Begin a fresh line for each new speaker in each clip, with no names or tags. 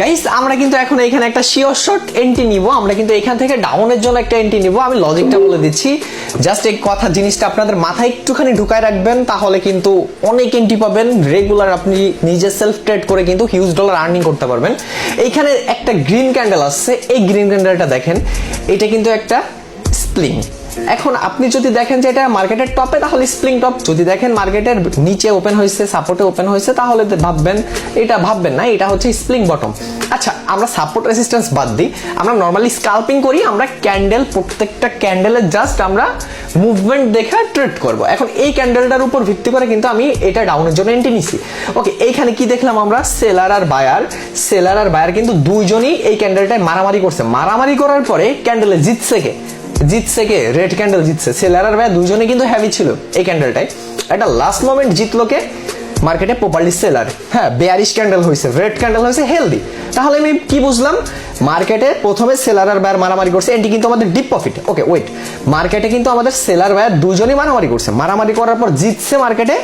Guys আমরা কিন্তু এখন এখানে একটা শিওর শট এন্ট্রি নিব। আমরা কিন্তু এখান থেকে ডাউনের জন্য একটা এন্ট্রি নিব। আমি লজিকটা বলে দিচ্ছি। জাস্ট এই কথা জিনিসটা আপনাদের মাথায় একটুখানি ঢুকায় রাখবেন তাহলে কিন্তু অনেক এন্ট্রি পাবেন। রেগুলার আপনি নিজে সেলফ ট্রেড করে কিন্তু হিউজ ডলার আর্নিং করতে পারবেন। এইখানে একটা গ্রিন ক্যান্ডেল আসছে। এই গ্রিন ক্যান্ডেলটা দেখেন এটা কিন্তু একটা স্প্লিং এখন আপনি যদি দেখেন যে এটা মার্কেটের টপে তাহলে স্প্রিং টপ যদি দেখেন মার্কেটের নিচে ওপেন হয়েছে সাপোর্টে ওপেন হয়েছে, তাহলে ভাববেন, এটা ভাববেন না, এটা হচ্ছে স্প্রিং বটম আচ্ছা আমরা সাপোর্ট রেসিস্ট্যান্স বাদ দিই। আমরা নর্মালি স্কাল্পিং করি, আমরা ক্যান্ডেল প্রত্যেকটা ক্যান্ডেলের জাস্ট আমরা মুভমেন্ট দেখে ট্রেড করব। এখন এই ক্যান্ডেলটার উপর ভিত্তি করে কিন্তু আমি এটা ডাউনের জন্য এন্ট্রি নিছি। ওকে এইখানে কি দেখলাম আমরা? সেলার আর বায়ার সেলার আর বায়ার কিন্তু দুইজনই এই ক্যান্ডেলটায় মারামারি করছে। মারামারি করার পরে ক্যান্ডেলে জিতছে কে? জিতছে কে রেড ক্যান্ডেল জিতছে। সেলার আর ভাই দুজনে কিন্তু হ্যাভি ছিল এই ক্যান্ডেলটাই একটা লাস্ট মোমেন্ট জিতলো কে? মার্কেটে প্রপারলি সেলার হ্যাঁ বেয়ারিশ ক্যান্ডেল হয়েছে রেড ক্যান্ডেল হয়েছে হেলদি তাহলে আমি কি বুঝলাম? মার্কেটে প্রথমে সেলার আর বায়ার মারামারি করছে। এটি কিন্তু আমাদের ডিপ প্রফিট ওকে ওয়েট মার্কেটে কিন্তু আমাদের সেলার বায়ার দুজনই মারামারি করছে। মারামারি করার পর জিতছে মার্কেটে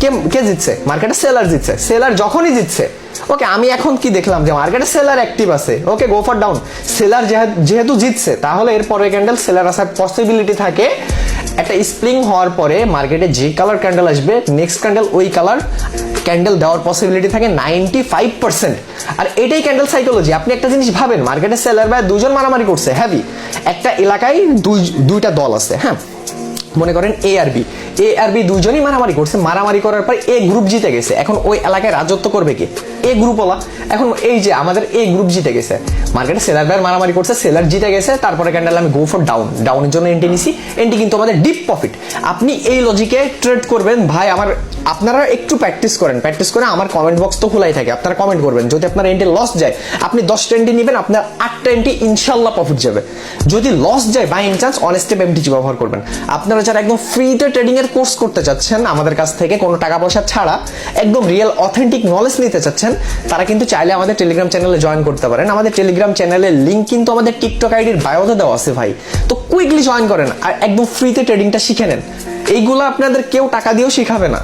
কে কে জিতছে? মার্কেটে সেলার জিতছে। সেলার যখনই জিতছে ওকে আমি এখন কি দেখলাম যে মার্কেটে সেলার অ্যাক্টিভ আছে okay go for down seller যেহেতু জিতছে, তাহলে এর পরে ক্যান্ডেল সেলার আসার পসিবিলিটি থাকে। একটা স্প্রিং হওয়ার পরে মার্কেটে যে কালার ক্যান্ডেল আসবে নেক্সট ক্যান্ডেল ওই কালার ক্যান্ডেল দেওয়ার পসিবিলিটি থাকে নাইনটি ফাইভ পার্সেন্ট আর এটাই ক্যান্ডেল সাইকোলজি আপনি একটা জিনিস ভাবেন মার্কেটে সেলার বা দুজন মারামারি করছে হ্যাভি একটা এলাকায় দুই, দুইটা দল আছে হ্যাঁ? মনে করেন এ আর বি এ আর বি দুজনই মারামারি করছে। মারামারি করার পর এ গ্রুপ জিতে গেছে। এখন ওই এলাকায় রাজত্ব করবে কি? এ গ্রুপওয়ালা এখন এই যে আমাদের এ গ্রুপ জিতে গেছে। মার্কেটে সেলার ব্যার মারামারি করছে সেলার জিতে গেছে, তারপরে ক্যান্ডেল আমি গো ফর ডাউন ডাউনের জন্য এন্ট্রি নিছি। এন্ট্রি কিন্তু আমাদের ডিপ প্রফিট আপনি এই লজিকে ট্রেড করবেন, ভাই, আমার আপনারা একটু প্র্যাকটিস করেন। প্র্যাকটিস করে আমার কমেন্ট বক্স তো খোলাই থাকে। আপনারা কমেন্ট করবেন। যদি আপনার এন্ট্রি লস যায়, আপনি দশটা এন্ট্রি নেবেন, আপনার আটটা এন্ট্রি ইনশাল্লাহ প্রফিট যাবে। যদি লস যায় by chance on step MTG ব্যবহার করবেন। আপনারা যারা একদম ফ্রিতে ট্রেডিং এর কোর্স করতে চাচ্ছেন, আমাদের কাছ থেকে কোনো টাকা পয়সা ছাড়া একদম রিয়েল অথেন্টিক নলেজ নিতে চাচ্ছেন, তারা কিন্তু চাইলে আমাদের টেলিগ্রাম চ্যানেলে জয়েন করতে পারেন। আমাদের টেলিগ্রাম চ্যানেলের লিঙ্ক কিন্তু আমাদের টিকটক আইডির বায়োতে দেওয়া আছে ভাই। তো কুইকলি জয়েন করেন আর একদম ফ্রিতে ট্রেডিংটা শিখে নেন। এইগুলো আপনাদের কেউ টাকা দিয়েও শিখাবে না।